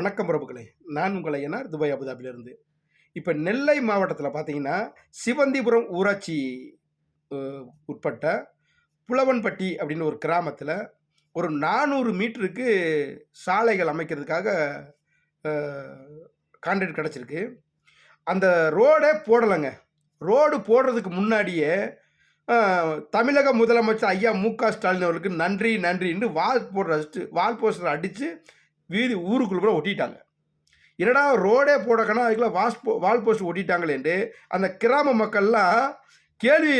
வணக்கம் பிரபுகளே நான் உங்களை என்ன துபாய் அபுதாபிலிருந்து இப்போ நெல்லை மாவட்டத்தில் பார்த்தீங்கன்னா சிவந்திபுரம் ஊராட்சி உட்பட்ட புலவன்பட்டி அப்படின்னு ஒரு கிராமத்தில் ஒரு நானூறு மீட்டருக்கு சாலைகள் அமைக்கிறதுக்காக கான்ட்ராக்ட் கிடச்சிருக்கு. அந்த ரோடே போடலைங்க. ரோடு போடுறதுக்கு முன்னாடியே தமிழக முதலமைச்சர் ஐயா மு க ஸ்டாலின் அவர்களுக்கு நன்றி நன்றின்னு வால் போடுற வால் போஸ்டர் அடித்து வீதி ஊருக்குள்ள கூட ஒட்டிட்டாங்க. என்னடா ரோடே போடக்கணும் அதுக்குள்ள வாஸ் போ வால் போஸ்ட் ஒட்டிட்டாங்களேன்ட்டு அந்த கிராம மக்கள்லாம் கேள்வி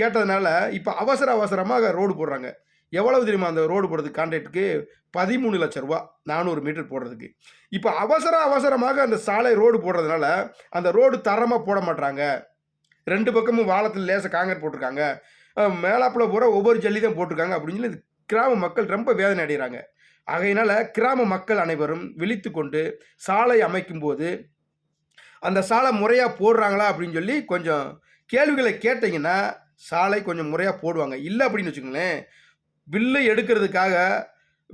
கேட்டதுனால இப்போ அவசர அவசரமாக ரோடு போடுறாங்க. எவ்வளவு தெரியுமா அந்த ரோடு போடுறதுக்கு கான்ட்ராக்டுக்கு பதிமூணு லட்ச ரூபா நானூறு மீட்டர் போடுறதுக்கு. இப்போ அவசர அவசரமாக அந்த சாலை ரோடு போடுறதுனால அந்த ரோடு தரமாக போட மாட்றாங்க. ரெண்டு பக்கமும் வாழத்தில் லேசாக காங்கிரட் போட்டிருக்காங்க. மேலாப்பில் போகிற பூரா ஒவ்வொரு ஜல்லி தான் போட்டிருக்காங்க அப்படின்னு சொல்லி கிராம மக்கள் ரொம்ப வேதனை அடைகிறாங்க. ஆகையினால கிராம மக்கள் அனைவரும் விழித்து கொண்டு சாலை அமைக்கும்போது அந்த சாலை முறையாக போடுறாங்களா அப்படின்னு சொல்லி கொஞ்சம் கேள்விகளை கேட்டிங்கன்னா சாலை கொஞ்சம் முறையாக போடுவாங்க. இல்லை அப்படின்னு வச்சுக்கோங்களேன் பில்லு எடுக்கிறதுக்காக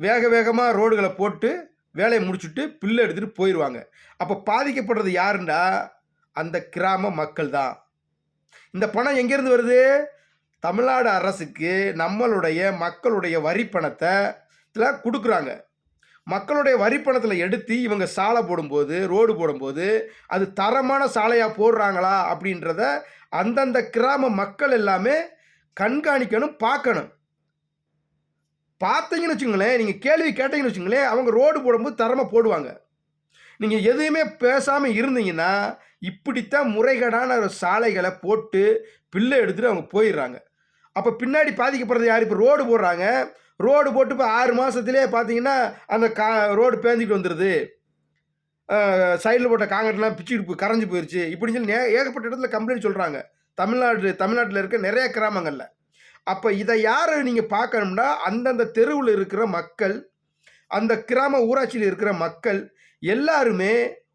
வேக வேகமாக ரோடுகளை போட்டு வேலையை முடிச்சுட்டு பில்லு எடுத்துகிட்டு போயிடுவாங்க. அப்போ பாதிக்கப்படுறது யாருண்டா? அந்த கிராம மக்கள் தான் இந்த பணம் எங்கேருந்து வருது? தமிழ்நாடு அரசுக்கு நம்மளுடைய மக்களுடைய வரி பணத்தை கொடுக்குறாங்க. மக்களுடைய வரி பணத்தில் எடுத்து இவங்க சாலை போடும்போது ரோடு போடும்போது அது தரமான சாலையாக போடுறாங்களா அப்படின்றத அந்தந்த கிராம மக்கள் எல்லாமே கண்காணிக்கணும் பார்க்கணும். பார்த்தீங்கன்னு வச்சுங்களேன் நீங்கள் கேள்வி கேட்டீங்கன்னு வச்சுங்களேன் அவங்க ரோடு போடும்போது தரமாக போடுவாங்க. நீங்கள் எதுவுமே பேசாமல் இருந்தீங்கன்னா இப்படித்தான் முறைகேடான சாலைகளை போட்டு பில்லை எடுத்துகிட்டு அவங்க போயிடுறாங்க. அப்போ பின்னாடி பாதிக்கப்படுறது யார்? இப்போ ரோடு போடுறாங்க. ரோடு போட்டு இப்போ ஆறு மாதத்துலேயே பார்த்தீங்கன்னா அந்த கா ரோடு பேஞ்சிட்டு வந்துடுது சைடில் போட்ட காங்கிரட்லாம் பிச்சுட்டு போய் கரைஞ்சி போயிடுச்சு இப்படின்னு சொல்லி நே- ஏகப்பட்ட இடத்துல கம்ப்ளைண்ட் சொல்கிறாங்க தமிழ்நாடு தமிழ்நாட்டில் இருக்க நிறைய கிராமங்களில். அப்போ இதை யார் நீங்கள் பார்க்கணும்னா அந்தந்த தெருவில் இருக்கிற மக்கள் அந்த கிராம ஊராட்சியில் இருக்கிற மக்கள் எல்லாருமே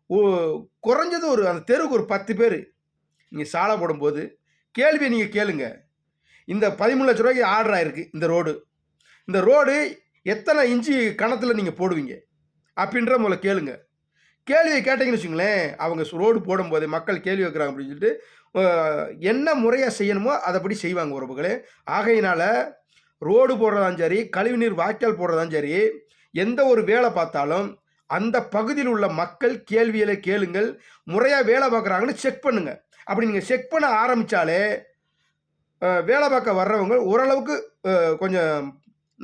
ஓ- குறைஞ்சது ஒரு அந்த தெருவுக்கு ஒரு பத்து பேர். நீங்கள் சாலை போடும்போது கேள்வியை நீங்கள் கேளுங்கள் இந்த பதிமூணு லட்ச ரூபாய்க்கு ஆர்டர் ஆயிருக்கு இந்த ரோடு இந்த ரோடு எத்தனை இன்ச்சு கணத்தில் நீங்கள் போடுவீங்க? அப்படின்ற முதல்ல கேளுங்க. கேள்வியை கேட்டீங்கன்னு வச்சுங்களேன் அவங்க ரோடு போடும்போது மக்கள் கேள்வி வைக்கிறாங்க அப்படின்னு சொல்லிட்டு என்ன முறையாக செய்யணுமோ அதைப்படி செய்வாங்க உறவுகளே ஆகையினால் ரோடு போடுறதாலும் சரி கழிவுநீர் வாய்க்கால் போடுறதாலும் சரி எந்த ஒரு வேலை பார்த்தாலும் அந்த பகுதியில் உள்ள மக்கள் கேள்வியில் கேளுங்கள் முறையாக வேலை பார்க்குறாங்கன்னு செக் பண்ணுங்கள் அப்படி நீங்கள் செக் பண்ண ஆரம்பித்தாலே வேலை பார்க்க வர்றவங்க ஓரளவுக்கு கொஞ்சம்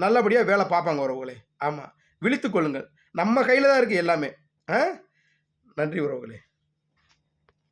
நல்லபடியாக வேலை பார்ப்பாங்க உறவுகளே. ஆமாம் விழித்து கொள்ளுங்கள். நம்ம கையில் தான் இருக்குது எல்லாமே. ஆ நன்றி உறவுகளே.